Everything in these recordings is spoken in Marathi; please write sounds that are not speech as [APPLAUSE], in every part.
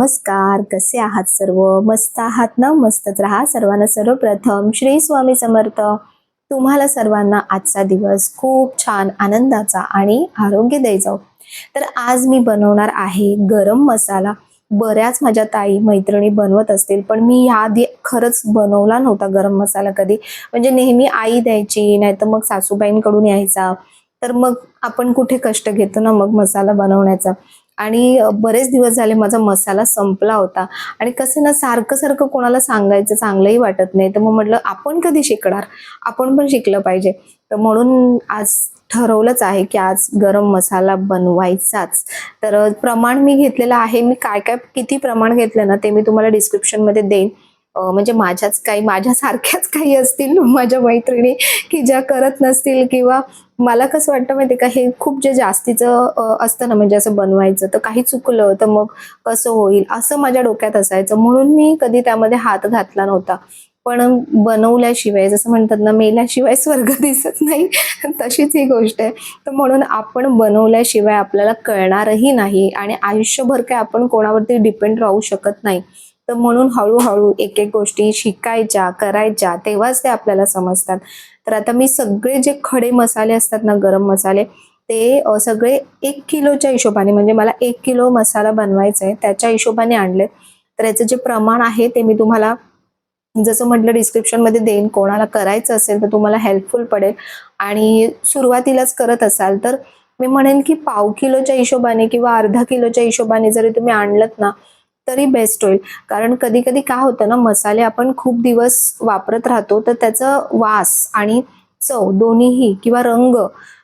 नमस्कार कसे आहात सर्व? मस्त आहात ना? मस्तच राहा सर्वांना. सर्वप्रथम श्री स्वामी समर्थ. तुम्हाला सर्वांना आजचा दिवस खूप छान आनंदाचा आणि आरोग्य जाऊ तर आज मी बनवणार आहे गरम मसाला. बऱ्याच माझ्या ताई मैत्रिणी बनवत असतील पण मी याआधी खरंच बनवला नव्हता गरम मसाला कधी. म्हणजे नेहमी आई द्यायची नाहीतर मग सासूबाईंकडून यायचा. तर मग आपण कुठे कष्ट घेतो ना मग मसाला बनवण्याचा. आणि बरेच दिवस झाले माझा मसाला संपला होता. आणि कसं ना सारखं सारखं कोणाला सांगायचं चांगलंही वाटत नाही. तर मग म्हटलं आपण कधी शिकणार? आपण पण शिकलं पाहिजे. तर म्हणून आज ठरवलंच आहे की आज गरम मसाला बनवायचाच. तर प्रमाण मी घेतलेलं आहे. मी काय काय किती प्रमाण घेतलं ना ते मी तुम्हाला डिस्क्रिप्शनमध्ये देईन. म्हणजे माझ्याच काही माझ्यासारख्याच काही असतील माझ्या मैत्रिणी की ज्या करत नसतील किंवा मला कसं वाटतं माहिती का हे खूप जे जास्तीचं असतं ना म्हणजे असं बनवायचं तर काही चुकलं तर मग कसं होईल असं माझ्या डोक्यात असायचं. म्हणून मी कधी त्यामध्ये हात घातला नव्हता. पण बनवल्याशिवाय जसं म्हणतात ना मेल्याशिवाय स्वर्ग दिसत नाही तशीच ही गोष्ट आहे. तर म्हणून आपण बनवल्याशिवाय आपल्याला कळणारही नाही आणि आयुष्यभर काय आपण कोणावरती डिपेंड राहू शकत नाही. तर म्हणून हळूहळू एक एक गोष्टी शिकायच्या करायच्या तेव्हाच ते आपल्याला समजतात. तर आता मी सगळे जे खडे मसाले असतात ना गरम मसाले ते सगळे एक किलोच्या हिशोबाने म्हणजे मला एक किलो मसाला बनवायचा आहे त्याच्या हिशोबाने आणले. तर याचं जे प्रमाण आहे ते मी तुम्हाला जसं म्हटलं डिस्क्रिप्शनमध्ये देईन कोणाला करायचं असेल तर तुम्हाला हेल्पफुल पडेल. आणि सुरुवातीलाच करत असाल तर मी म्हणेन की पाव किलोच्या हिशोबाने किंवा अर्धा किलोच्या हिशोबाने जरी तुम्ही आणलं ना तरी बेस्ट होईल. कारण कधी कधी काय होतं ना मसाले आपण खूप दिवस वापरत राहतो तर त्याचं वास आणि चव दोन्हीही किंवा रंग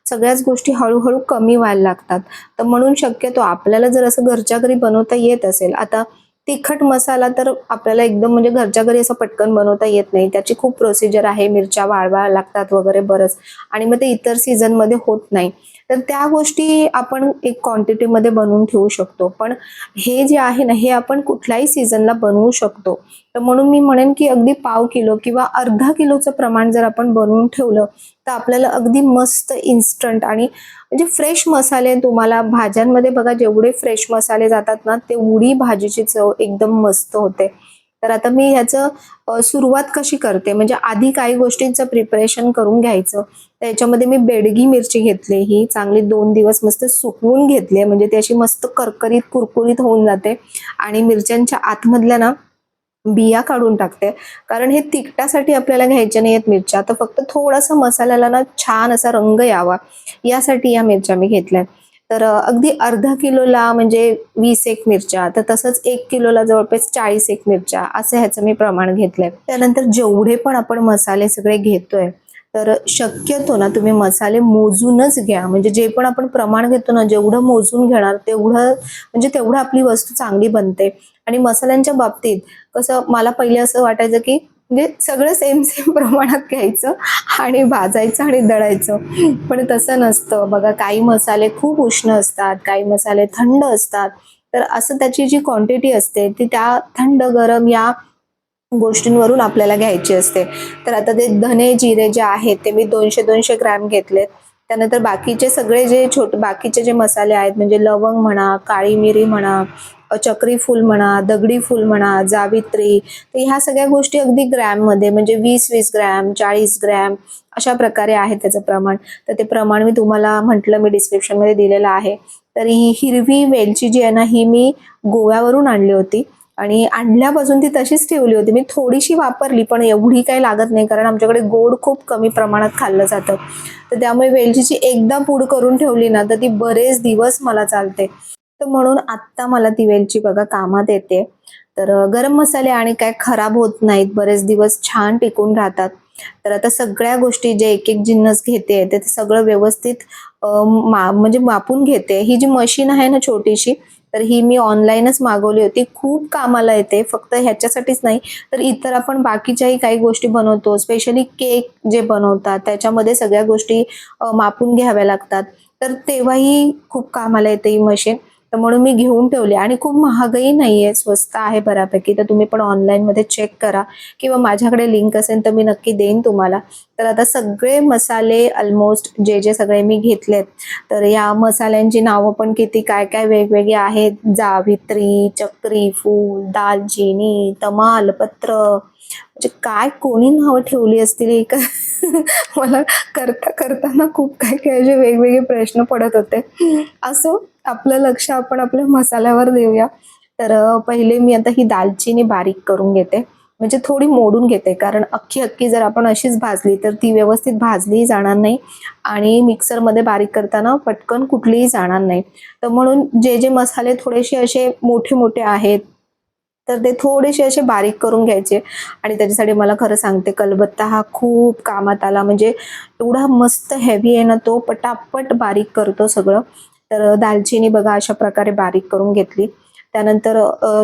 सगळ्याच गोष्टी हळूहळू कमी व्हायला लागतात. तर म्हणून शक्यतो आपल्याला जर असं घरच्या घरी बनवता येत असेल आता तिखट मसाला तर आपल्याला एकदम म्हणजे घरच्या घरी असं पटकन बनवता येत नाही. त्याची खूप प्रोसिजर आहे मिरच्या वाळवा लागतात वगैरे बरंच. आणि मग ते इतर सीझनमध्ये होत नाही. तर त्या गोष्टी आपण एक क्वांटिटीमध्ये बनवून ठेवू शकतो. पण हे जे आहे ना हे आपण कुठल्याही सीझनला बनवू शकतो. तर म्हणून मी म्हणेन की अगदी पाव किलो किंवा अर्धा किलोचं प्रमाण जर आपण बनवून ठेवलं तर आपल्याला अगदी मस्त इन्स्टंट आणि म्हणजे फ्रेश मसाले तुम्हाला भाज्यांमध्ये बघा जेवढे फ्रेश मसाले जातात ना तेवढी भाजीची चव एकदम मस्त होते. तर आता मी ह्याचं सुरुवात कशी करते? म्हणजे आधी काही गोष्टींचं प्रिपरेशन करून घ्यायचं. त्याच्यामध्ये मी बेडगी मिरची घेतली ही चांगली दोन दिवस मस्त सुकवून घेतली म्हणजे ती अशी मस्त करकरीत कुरकुरीत होऊन जाते. आणि मिरच्यांच्या आतमधल्या ना बिया काढून टाकते. कारण हे तिखटासाठी आपल्याला घ्यायच्या नाही आहेत मिरच्या. तर फक्त थोडासा मसाल्याला ना छान असा रंग यावा. यासाठी या मिरच्या मी घेतल्या तर अगदी अर्धा किलोला म्हणजे वीस एक मिरच्या तर तसंच एक किलोला जवळपास चाळीस एक मिरच्या असं ह्याचं मी प्रमाण घेतलंय. त्यानंतर जेवढे पण आपण मसाले सगळे घेतोय तर शक्यतो ना तुम्ही मसाले मोजूनच घ्या. म्हणजे जे पण आपण प्रमाण घेतो ना जेवढं मोजून घेणार तेवढं म्हणजे तेवढं आपली वस्तू चांगली बनते. आणि मसाल्यांच्या बाबतीत कसं मला पहिले असं वाटायचं की म्हणजे सगळं सेम सेम [LAUGHS] प्रमाणात घ्यायचं आणि भाजायचं आणि दळायचं. पण तसं नसतं. बघा काही मसाले खूप उष्ण असतात काही मसाले थंड असतात. तर असं त्याची जी क्वांटिटी असते ती त्या थंड गरम या गोष्टींवरून आपल्याला घ्यायची असते. तर आता ते धने जिरे जे आहेत ते मी दोनशे दोनशे ग्रॅम घेतलेत. त्यानंतर बाकीचे सगळे जे छोटे बाकीचे जे मसाले आहेत म्हणजे लवंग म्हणा काळी मिरी म्हणा चक्री फूल म्हणा दगडी फूल म्हणा जावित्री तर ह्या सगळ्या गोष्टी अगदी ग्रॅममध्ये म्हणजे वीस वीस ग्रॅम चाळीस ग्रॅम अशा प्रकारे आहे त्याचं प्रमाण. तर ते प्रमाण मी तुम्हाला म्हटलं मी डिस्क्रिप्शनमध्ये दिलेलं आहे. तर ही हिरवी वेलची जी आहे ना ही मी गोव्यावरून आणली होती. आणि आणल्यापासून ती तशीच ठेवली होती. मी थोडीशी वापरली पण एवढी काही लागत नाही कारण आमच्याकडे गोड खूप कमी प्रमाणात खाल्लं जातं. तर त्यामुळे वेलचीची एकदा पूड करून ठेवली ना तर ती बरेच दिवस मला चालते. तर म्हणून आत्ता मला ती वेलची बघा कामात येते. तर गरम मसाले आणि काय खराब होत नाहीत बरेच दिवस छान टिकून राहतात. तर आता सगळ्या गोष्टी जे एक एक जिन्नस घेते ते सगळं व्यवस्थित मा म्हणजे मापून घेते. ही जी मशीन आहे ना छोटीशी तर ही मी ऑनलाईनच मागवली होती. खूप कामाला येते फक्त ह्याच्यासाठीच नाही तर इतर आपण बाकीच्याही काही गोष्टी बनवतो. स्पेशली केक जे बनवतात त्याच्यामध्ये सगळ्या गोष्टी मापून घ्याव्या लागतात. तर तेव्हाही खूप कामाला येते ही मशीन. तर म्हणून मी घेऊन ठेवली. आणि खूप महागही नाही आहे स्वस्त आहे बऱ्यापैकी. तर तुम्ही पण ऑनलाईनमध्ये चेक करा. किंवा माझ्याकडे लिंक असेल तर मी नक्की देईन तुम्हाला. तर आता सगळे मसाले ऑलमोस्ट जे जे सगळे मी घेतलेत. तर या मसाल्यांची नावं पण किती काय काय वेगवेगळी आहेत? जावित्री चक्री फूल दालचिनी तमालपत्र म्हणजे काय कोणी नावं ठेवली असतील हे मला करता करताना खूप काही काय असे वेगवेगळे प्रश्न पडत होते. असो आपलं लक्ष आपण आपल्या मसाल्यावर देऊया. तर पहिले मी आता ही दालचिनी बारीक करून घेते. म्हणजे थोडी मोडून घेते कारण अख्खी अख्खी जर आपण अशीच भाजली तर ती व्यवस्थित भाजलीही जाणार नाही. आणि मिक्सरमध्ये बारीक करताना पटकन कुठलीही जाणार नाही. तर म्हणून जे जे मसाले थोडेसे असे मोठे मोठे आहेत तर ते थोडेसे असे बारीक करून घ्यायचे. आणि त्याच्यासाठी मला खरं सांगते कलबत्ता हा खूप कामात आला. म्हणजे एवढा मस्त हेवी आहे ना तो पटापट बारीक करतो सगळं. तर दालचिनी बघा अशा प्रकारे बारीक करून घेतली. त्यानंतर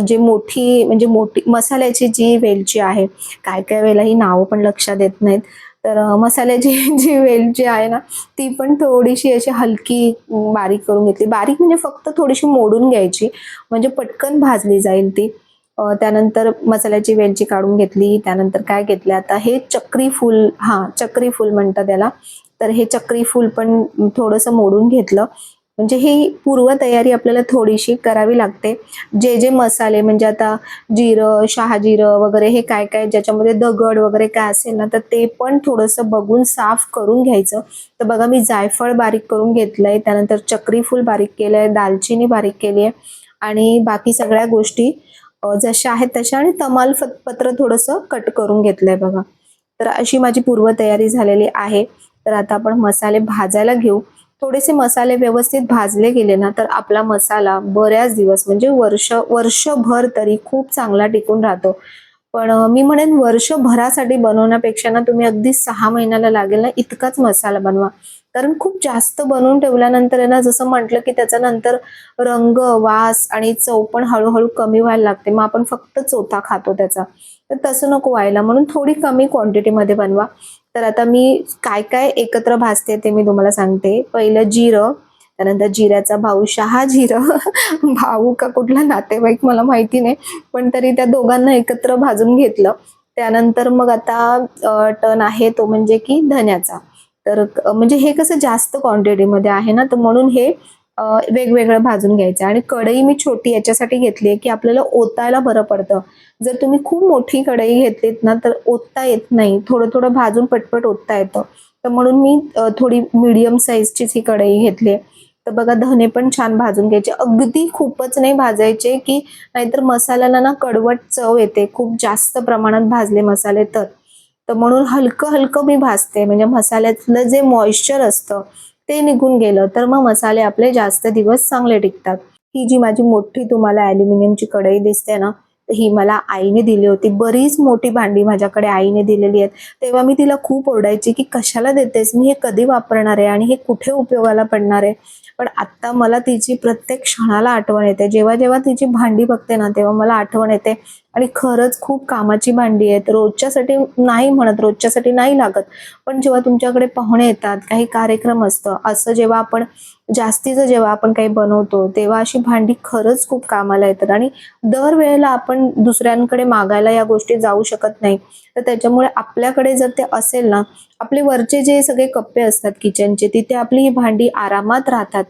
जे मोठी म्हणजे मोठी मसाल्याची जी वेलची आहे काय काय वेळेला ही नावं पण लक्षात येत नाहीत. तर मसाल्याची [LAUGHS] जी वेलची आहे ना ती पण थोडीशी अशी हलकी बारीक करून घेतली. बारीक म्हणजे फक्त थोडीशी मोडून घ्यायची. म्हणजे पटकन भाजली जाईल ती. त्यानंतर मसाल्याची वेलची काढून घेतली त्यानंतर काय घेतलं? आता हे चक्री फूल हा चक्री फूल म्हणतात त्याला. तर हे चक्री फूल पण थोडंसं मोडून घेतलं. म्हणजे ही पूर्वतयारी आपल्याला थोडीशी करावी लागते. जे जे मसाले म्हणजे आता जिरं शहाजिरं वगैरे हे काय काय ज्याच्यामध्ये दगड वगैरे काय असेल ना तर ते पण थोडंसं बघून साफ करून घ्यायचं. तर बघा मी जायफळ बारीक करून घेतलंय. त्यानंतर चक्री फूल बारीक केलंय दालचिनी बारीक केली आहे आणि बाकी सगळ्या गोष्टी जशा आहेत तशा आणि तमालपत्र थोडंसं कट करून घेतलंय बघा. तर अशी माझी पूर्वतयारी झालेली आहे. तर आता आपण मसाले भाजायला घेऊ. थोडेसे मसाले व्यवस्थित भाजले गेले ना तर आपला मसाला बऱ्याच दिवस म्हणजे वर्ष वर्षभर तरी खूप चांगला टिकून राहतो. पण मी म्हणेन वर्षभरासाठी बनवण्यापेक्षा ना तुम्ही अगदी सहा महिन्याला लागेल ना इतकाच मसाला बनवा. कारण खूप जास्त बनवून ठेवल्यानंतर आहे ना जसं म्हटलं की त्याचा नंतर रंग वास आणि चव पण हळूहळू कमी व्हायला लागते. मग आपण फक्त चोथा खातो त्याचा. तर तसं नको व्हायला. म्हणून थोडी कमी क्वांटिटीमध्ये बनवा. तर आता मी काय काय एकत्र भाजते ते मी तुम्हाला सांगते. पहिलं जिरं त्यानंतर जिऱ्याचा भाऊ शहा जिरं. भाऊ का कुठला नातेवाईक मला माहिती नाही. पण तरी त्या दोघांना एकत्र भाजून घेतलं. त्यानंतर मग आता टन आहे तो म्हणजे की धन्याचा. तर म्हणजे हे कसं जास्त क्वांटिटीमध्ये आहे ना तर म्हणून हे वेगवेगळं भाजून घ्यायचं. आणि कढई मी छोटी याच्यासाठी घेतली आहे की आपल्याला ओतायला बरं पडतं. जर तुम्ही खूप मोठी कढई घेतलीत ना तर ओतता येत नाही. थोडं थोडं भाजून पटपट ओतता येतं. तर म्हणून मी थोडी मीडियम साईजचीच ही कढई घेतली. तर बघा धने पण छान भाजून घ्यायचे. अगदी खूपच नाही भाजायचे की नाहीतर मसाल्याला ना कडवट चव येते. खूप जास्त प्रमाणात भाजले मसाले तर. तर म्हणून हलकं हलकं मी भाजते. म्हणजे मसाल्यातलं जे मॉइश्चर असतं ते निघून गेलं. तर मग मसाले आपले जास्त दिवस चांगले टिकतात. ही जी माझी मोठी तुम्हाला ॲल्युमिनियमची कढई दिसते ना ही मला आईने दिली होती. बरीच मोठी भांडी माझ्याकडे आईने दिलेली आहेत. तेव्हा मी तिला खूप ओरडायची की कशाला देतेस? मी हे कधी वापरणार आहे आणि हे कुठे उपयोगाला पडणार आहे? पण आत्ता मला तिची प्रत्येक क्षणाला आठवण येते. जेव्हा जेव्हा तिची भांडी बघते ना तेव्हा मला आठवण येते आणि खरंच खूप कामाची भांडी आहेत. रोजच्यासाठी नाही म्हणत रोजच्यासाठी नाही लागत. पण जेव्हा तुमच्याकडे पाहुणे येतात काही कार्यक्रम असतं असं जेव्हा आपण जास्तीचं जेव्हा आपण काही बनवतो तेव्हा अशी भांडी खरंच खूप कामाला येतात. आणि दरवेळेला आपण दुसऱ्यांकडे मागायला या गोष्टी जाऊ शकत नाही. तर त्याच्यामुळे आपल्याकडे जर ते असेल ना आपले वरचे जे सगळे कप्पे असतात किचनचे तिथे आपली ही भांडी आरामात राहतात.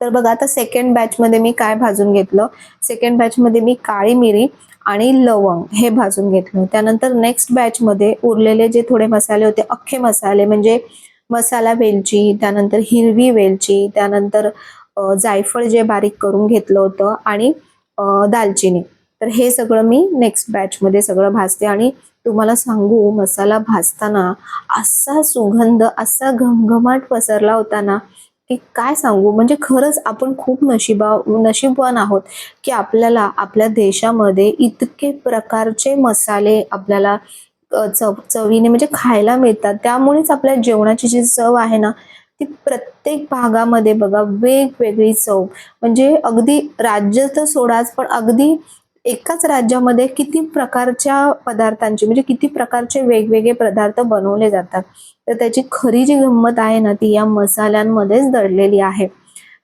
तर बघा आता सेकंड बॅचमध्ये मी काय भाजून घेतलं? सेकंड बॅचमध्ये मी काळी मिरी आणि लवंग हे भाजून घेतलं. त्यानंतर नेक्स्ट बॅचमध्ये उरलेले जे थोडे मसाले होते अख्खे मसाले म्हणजे मसाला वेलची त्यानंतर हिरवी वेलची त्यानंतर जायफळ जे बारीक करून घेतलं होतं आणि दालचिनी. तर हे सगळं मी नेक्स्ट बॅचमध्ये सगळं भाजते आणि तुम्हाला सांगू मसाला भाजताना असा सुगंध असा घमघमाट पसरला होता ना की काय सांगू? म्हणजे खरंच आपण खूप नशिबा नशीबवान आहोत की आपल्याला आपल्या देशामध्ये इतके प्रकारचे मसाले आपल्याला चव चवीने म्हणजे खायला मिळतात. त्यामुळेच आपल्या जेवणाची जी चव आहे ना ती प्रत्येक भागामध्ये बघा वेगवेगळी चव. म्हणजे अगदी राज्य तर सोडाच पण अगदी एकाच राज्यामध्ये किती प्रकारच्या पदार्थांची म्हणजे किती प्रकारचे वेगवेगळे पदार्थ बनवले जातात? तर त्याची खरी जी गंमत आहे ना ती या मसाल्यांमध्येच दडलेली आहे.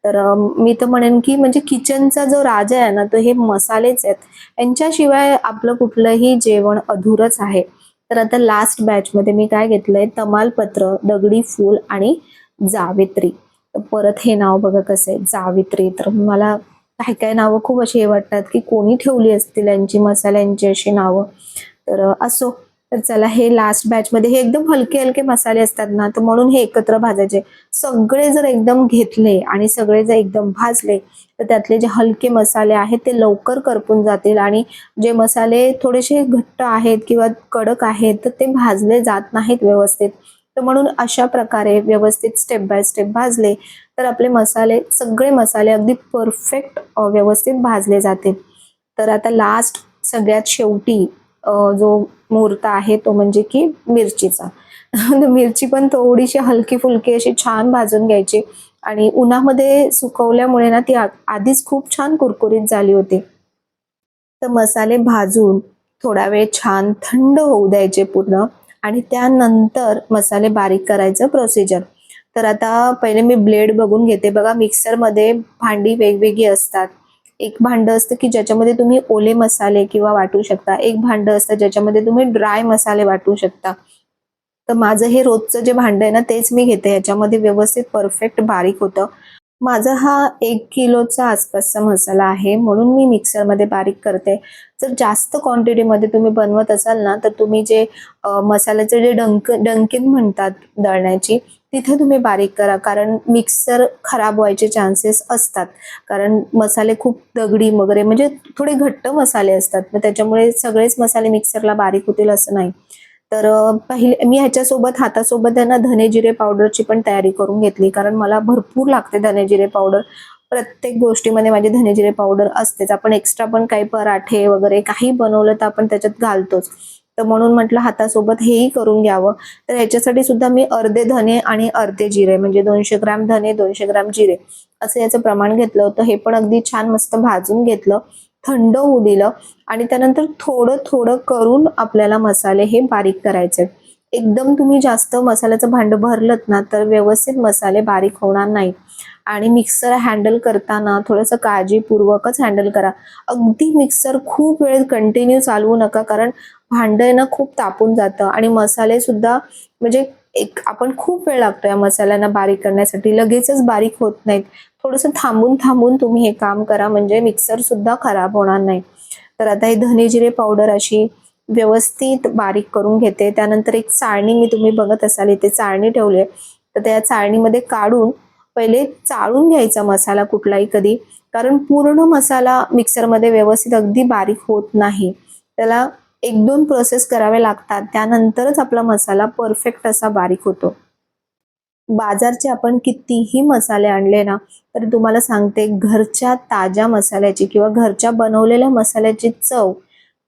तर मी तर म्हणेन की म्हणजे किचनचा जो राजा आहे ना तो हे मसालेच आहेत. यांच्याशिवाय आपलं कुठलंही जेवण अधुरच आहे. तर आता लास्ट बॅचमध्ये मी काय घेतलंय? तमालपत्र दगडी फूल आणि जावित्री. परत हे नाव बघा कसं आहे. जावित्री. तर मला काही काही नावं खूप अशी हे वाटतात की कोणी ठेवली असतील यांची मसाल्यांची अशी नावं. तर असो. तर चला हे लास्ट बॅच मध्ये हे एकदम हलके हलके मसाले असतात ना तर म्हणून हे एकत्र भाजायचे. सगळे जर एकदम घेतले आणि सगळे जर एकदम भाजले तर त्यातले जे हलके मसाले आहेत ते लवकर करपून जातील आणि जे मसाले थोडेसे घट्ट आहेत किंवा कडक आहेत तर ते भाजले जात नाहीत व्यवस्थित. तर म्हणून अशा प्रकारे व्यवस्थित स्टेप बाय स्टेप भाजले. तर आपले मसाले सगळे मसाले अगदी परफेक्ट व्यवस्थित भाजले जातील तर आता लास्ट सगळ्यात शेवटी जो मुहूर्त आहे तो म्हणजे की मिरचीचा. [LAUGHS] मिरची पण थोडीशी हलकी फुलकी अशी छान भाजून घ्यायची आणि उन्हामध्ये सुकवल्यामुळे ना ती आधीच खूप छान कुरकुरीत झाली होती. तर मसाले भाजून थोडा वेळ छान थंड होऊ द्यायचे पूर्ण आणि त्यानंतर मसाले बारीक करायचं प्रोसिजर तर आता पहिले मी ब्लेड बघून घेते. बघा मिक्सरमध्ये भांडी वेगवेगळी असतात. एक भांडं असतं की ज्याच्यामध्ये तुम्ही ओले मसाले किंवा वाटू शकता. एक भांडं असतं ज्याच्यामध्ये तुम्ही ड्राय मसाले वाटू शकता. तर माझं हे रोजचं जे भांडं आहे ना तेच मी घेते. याच्यामध्ये व्यवस्थित परफेक्ट बारीक होतं. माझा हा एक किलोचा आसपासचा मसाला आहे. म्हणून मी मिक्सरमध्ये बारीक करते. जर जास्त क्वांटिटीमध्ये तुम्ही बनवत असाल ना तर तुम्ही जे मसाल्याचे जे डंक डंकिन म्हणतात दळण्याची तिथे तुम्ही बारीक करा कारण मिक्सर खराब व्हायचे चान्सेस असतात. कारण मसाले खूप दगडी वगैरे म्हणजे थोडे घट्ट मसाले असतात. मग त्याच्यामुळे सगळेच मसाले मिक्सरला बारीक होतील असं नाही. तर पहिले मी ह्याच्यासोबत हातासोबत त्यांना धने जिरे पावडरची पण तयारी करून घेतली. कारण मला भरपूर लागते धने जिरे पावडर. प्रत्येक गोष्टीमध्ये माझे धने जिरे पावडर असतेच. आपण एक्स्ट्रा पण काही पराठे वगैरे काही बनवलं तर आपण त्याच्यात घालतोच. तर म्हणून म्हटलं हातासोबत हेही करून घ्यावं. तर ह्याच्यासाठी सुद्धा मी अर्धे धने आणि अर्धे जिरे म्हणजे दोनशे ग्राम धने दोनशे ग्राम जिरे असं याचं प्रमाण घेतलं होतं. हे पण अगदी छान मस्त भाजून घेतलं थंड होऊ दिलं आणि त्यानंतर थोडं थोडं करून आपल्याला मसाले हे बारीक करायचे. एकदम तुम्ही जास्त मसाल्याचं भांड भरलत ना तर व्यवस्थित मसाले बारीक होणार नाही आणि मिक्सर हँडल करताना थोडंसं काळजीपूर्वकच हँडल करा. अगदी मिक्सर खूप वेळ कंटिन्यू चालवू नका कारण भांडं ना खूप तापून जातं आणि मसाले सुद्धा म्हणजे एक आपण खूप वेळ लागतो या मसाल्यांना बारीक करण्यासाठी. लगेचच बारीक होत नाहीत. थोडंसं थांबून थांबून तुम्ही हे काम करा म्हणजे मिक्सर सुद्धा खराब होणार नाही. तर आता हे धने जिरे पावडर अशी व्यवस्थित बारीक करून घेते. त्यानंतर एक चाळणी मी तुम्ही बघत असाल इथे चाळणी ठेवली आहे. तर त्या चाळणीमध्ये काढून पहिले चाळून घ्यायचा मसाला कुठलाही कधी कारण पूर्ण मसाला मिक्सरमध्ये व्यवस्थित अगदी बारीक होत नाही. त्याला एक दोन प्रोसेस करावे लागतात त्यानंतरच आपला मसाला परफेक्ट असा बारीक होतो. बाजारचे आपण कितीही मसाले आणले ना तरी तुम्हाला सांगते घरच्या ताज्या मसाल्याची किंवा घरच्या बनवलेल्या मसाल्याची चव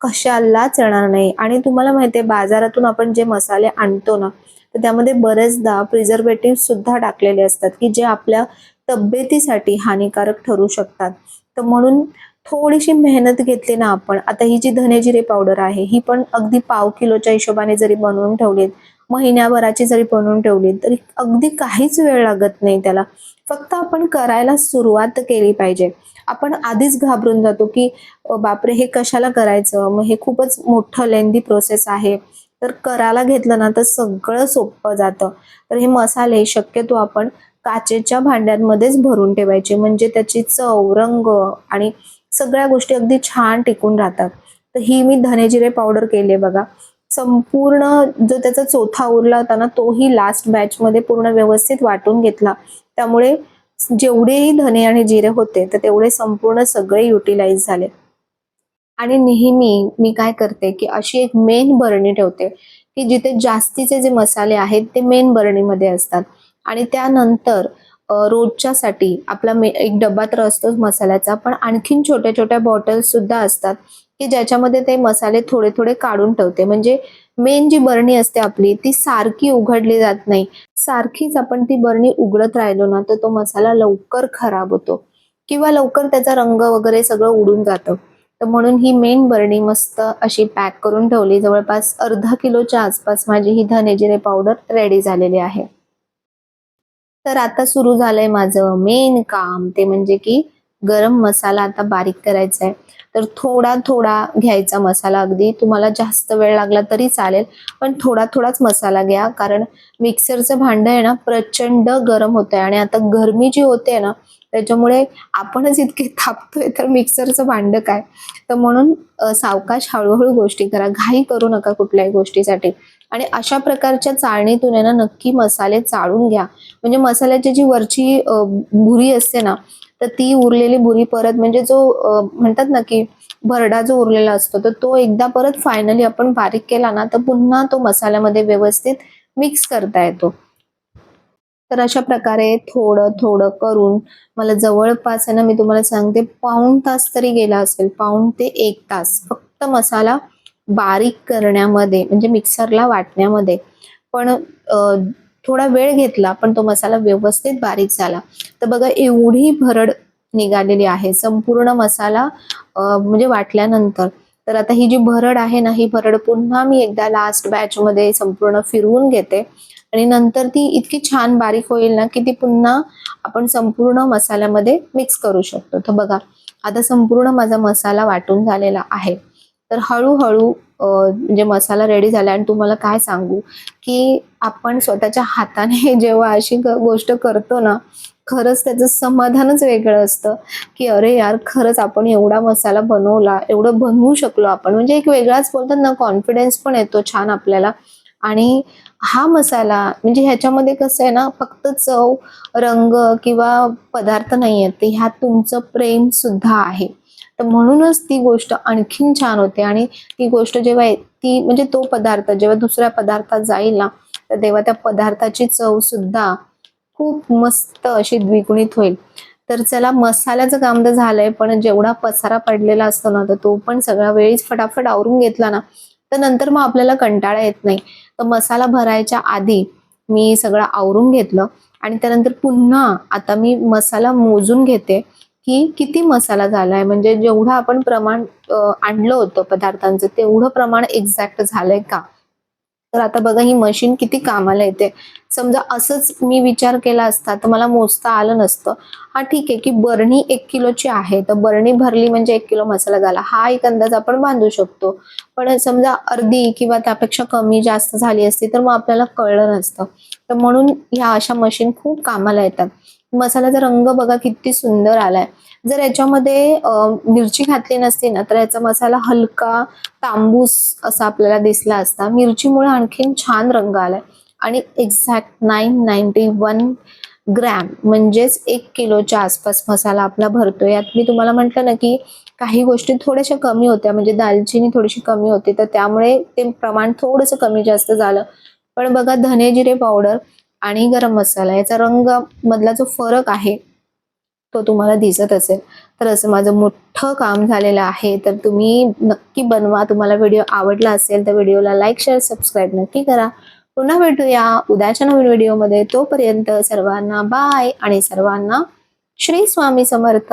कशालाच येणार नाही. आणि तुम्हाला माहिती आहे बाजारातून आपण जे मसाले आणतो ना तर त्यामध्ये बरेचदा प्रिझर्वेटिव्ह सुद्धा टाकलेले असतात की जे आपल्या तब्येतीसाठी हानिकारक ठरू शकतात. तर म्हणून थोडीशी मेहनत घेतली ना आपण आता ही जी धनेजिरे पावडर आहे ही पण अगदी पाव किलोच्या हिशोबाने जरी बनवून ठेवलीत महिन्याभराची जरी बनवून ठेवली तरी अगदी काहीच वेळ लागत नाही त्याला. फक्त आपण करायला सुरुवात केली पाहिजे. आपण आधीच घाबरून जातो की बापरे हे कशाला करायचं? मग हे खूपच मोठं लेंदी प्रोसेस आहे. तर करायला घेतलं ना तर सगळं सोपं जातं. तर हे मसाले शक्यतो आपण काचेच्या भांड्यांमध्येच भरून ठेवायचे. म्हणजे त्याची चव रंग आणि सगळ्या गोष्टी अगदी छान टिकून राहतात. तर ही मी धनेजिरे पावडर केली बघा. संपूर्ण जो त्याचा चोथा उरला होता ना तोही लास्ट बॅच मध्ये पूर्ण व्यवस्थित वाटून घेतला. त्यामुळे जेवढेही धने आणि जिरे होते तर तेवढे संपूर्ण सगळे युटिलाइज झाले. आणि नेहमी मी काय करते की अशी एक मेन बरणी ठेवते की जिथे जास्तीचे जे मसाले आहेत ते मेन बरणीमध्ये असतात. आणि त्यानंतर रोजच्या रोजच्यासाठी आपला मे एक डबा तर असतोच मसाल्याचा पण आणखीन छोट्या छोट्या बॉटल्स सुद्धा असतात की ज्याच्यामध्ये ते मसाले थोडे थोडे काढून ठेवते. म्हणजे मेन जी बरणी असते आपली ती सारखी उघडली जात नाही. सारखीच आपण ती बरणी उघडत राहिलो ना तर तो मसाला लवकर खराब होतो. किंवा लवकर त्याचा रंग वगैरे सगळं उडून जातं. तर म्हणून ही मेन बरणी मस्त अशी पॅक करून ठेवली. जवळपास अर्धा किलोच्या आसपास माझी ही धने जिरे पावडर रेडी झालेली आहे. तर आता सुरू झालंय माझं मेन काम. ते म्हणजे की गरम मसाला आता बारीक करायचा आहे तर थोडा थोडा घ्यायचा मसाला अगदी. तुम्हाला जास्त वेळ लागला तरी चालेल पण थोडा थोडाच मसाला घ्या. कारण मिक्सरचं भांडं आहे ना प्रचंड गरम होत आहे आणि आता गरमी जी होते ना त्याच्यामुळे आपणच इतके थापतोय तर मिक्सरचं भांडं काय? तर म्हणून सावकाश हळूहळू गोष्टी करा. घाई करू नका कुठल्याही गोष्टीसाठी. आणि अशा प्रकारच्या चाळणीतून आहे ना नक्की मसाले चाळून घ्या. म्हणजे मसाल्याची जी वरची भुरी असते ना तर ती उरलेली भुरी परत म्हणजे जो म्हणतात ना की भरडा जो उरलेला असतो तर तो एकदा परत फायनली आपण बारीक केला ना तर पुन्हा तो मसाल्यामध्ये व्यवस्थित मिक्स करता येतो. तर अशा प्रकारे थोडं थोडं करून मला जवळपास आहे ना मी तुम्हाला सांगते पाऊण तास तरी गेला असेल पाऊण ते एक तास फक्त मसाला बारीक करण्यामध्ये म्हणजे मिक्सरला वाटण्यामध्ये. पण थोडा वेळ घेतला पण तो मसाला व्यवस्थित बारीक झाला. तर बघा एवढी भरड निघालेली आहे संपूर्ण मसाला म्हणजे वाटल्यानंतर. तर आता ही जी भरड आहे ना ही भरड पुन्हा मी एकदा लास्ट बॅच मध्ये संपूर्ण फिरवून घेते. आणि नंतर ती इतकी छान बारीक होईल ना की ती पुन्हा आपण संपूर्ण मसाल्यामध्ये मिक्स करू शकतो. तर बघा आता संपूर्ण माझा मसाला वाटून झालेला आहे. तर हळूहळू म्हणजे मसाला रेडी झाला आणि तुम्हाला काय सांगू की आपण स्वतःच्या हाताने [LAUGHS] जेव्हा अशी गोष्ट करतो ना खरंच त्याचं समाधानच वेगळं असतं की अरे यार खरंच आपण एवढा मसाला बनवला एवढं बनवू शकलो आपण. म्हणजे एक वेगळाच बोलतात ना कॉन्फिडन्स पण येतो छान आपल्याला. आणि हा मसाला म्हणजे ह्याच्यामध्ये कसं आहे ना फक्त चव रंग किंवा पदार्थ नाही आहेत ते ह्यात तुमचं प्रेम सुद्धा आहे. तर म्हणूनच ती गोष्ट आणखीन छान होते आणि ती गोष्ट जेव्हा ती म्हणजे तो पदार्थ जेव्हा दुसऱ्या पदार्थात जाईल ना तर तेव्हा त्या पदार्थाची चव सुद्धा खूप मस्त अशी द्विगुणित होईल. तर चला मसाल्याचं काम तर झालंय पण जेवढा पसारा पडलेला असतो ना तर तो पण सगळा वेळीच फटाफट आवरून घेतला ना तर नंतर मग आपल्याला कंटाळा येत नाही. तर मसाला भरायच्या आधी मी सगळं आवरून घेतलं आणि त्यानंतर पुन्हा आता मी मसाला मोजून घेते की किती मसाला झालाय. म्हणजे जेवढं आपण प्रमाण आणलं होतं पदार्थांचं तेवढं प्रमाण एक्झॅक्ट झालंय का? तर आता बघा ही मशीन किती कामाला येते. समजा असंच मी विचार केला असता तर मला मोजता आलं नसतं. हा ठीक आहे की बरणी एक किलोची आहे तर बरणी भरली म्हणजे एक किलो मसाला झाला. हा एक अंदाज आपण बांधू शकतो. पण समजा अर्धी किंवा त्यापेक्षा कमी जास्त झाली असती तर मग आपल्याला कळलं नसतं. तर म्हणून ह्या अशा मशीन खूप कामाला येतात. मसाल्याचा रंग बघा किती सुंदर आलाय. जर याच्यामध्ये मिरची घातली नसती ना तर याचा मसाला हलका तांबूस असा आपल्याला दिसला असता. मिरचीमुळे आणखीन छान रंग आलाय. आणि exact nine ninety one gram म्हणजेच एक किलोच्या आसपास मसाला आपला भरतो यात मी तुम्हाला म्हटलं ना की काही गोष्टी थोड्याशा कमी होत्या. म्हणजे दालचिनी थोडीशी कमी होती. तर त्यामुळे ते प्रमाण थोडंसं कमी जास्त झालं. पण बघा धने जिरे पावडर आणि गरम मसाला याचा रंग मधला जो फरक आहे तो तुम्हाला दिसत असेल. तर असं माझं मोठं काम झालेलं आहे. तर तुम्ही नक्की बनवा. तुम्हाला व्हिडिओ आवडला असेल तर व्हिडिओला लाईक शेअर सबस्क्राईब नक्की करा. पुन्हा भेटूया उद्याच्या नवीन व्हिडिओमध्ये. तोपर्यंत सर्वांना बाय आणि सर्वांना श्री स्वामी समर्थ.